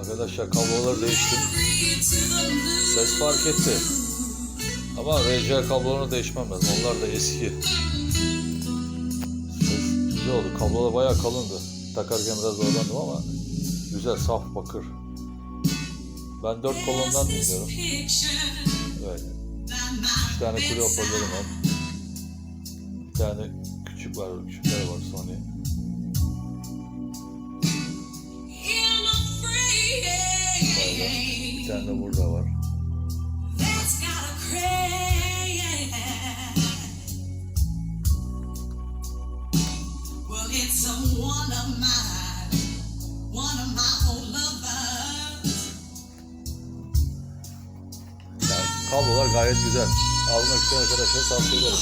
Arkadaşlar kabloları değiştim. Ses fark etti. Ama RCA kablolarını değişmem lazım. Onlar da eski. Ses güzel oldu. Kablolar bayağı kalındı. Takarken biraz zorlandım ama güzel saf bakır. Ben dört kolondan dinliyorum. Böyle. İki tane kule hoparlörüm var. Bir tane küçük var, küçükler var Sony. Bir tane burada var. Well, it's a one of mine, one of my own lovers. Yani kablolar gayet güzel. Almak isteyen arkadaşlara tavsiye ederim.